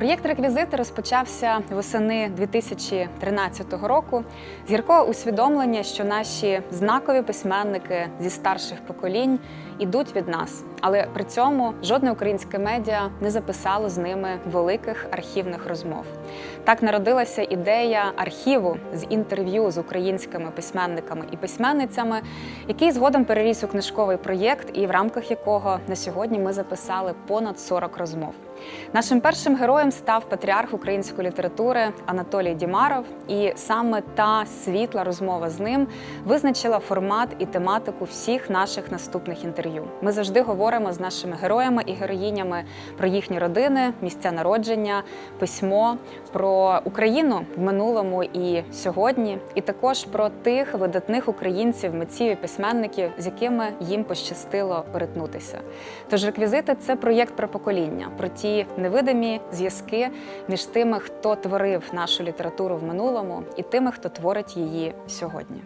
Проєкт реквізити розпочався восени 2013 року з гіркого усвідомлення, що наші знакові письменники зі старших поколінь ідуть від нас, але при цьому жодне українське медіа не записало з ними великих архівних розмов. Так народилася ідея архіву з інтерв'ю з українськими письменниками і письменницями, який згодом переріс у книжковий проєкт, і в рамках якого на сьогодні ми записали понад 40 розмов. Нашим першим героєм став патріарх української літератури Анатолій Дімаров, і саме та світла розмова з ним визначила формат і тематику всіх наших наступних інтерв'ю. Ми завжди говоримо з нашими героями і героїнями про їхні родини, місця народження, письмо, про Україну в минулому і сьогодні, і також про тих видатних українців, митців і письменників, з якими їм пощастило перетнутися. Тож реквізити це проєкт про покоління, про ті невидимі зв'язки між тими, хто творив нашу літературу в минулому, і тими, хто творить її сьогодні.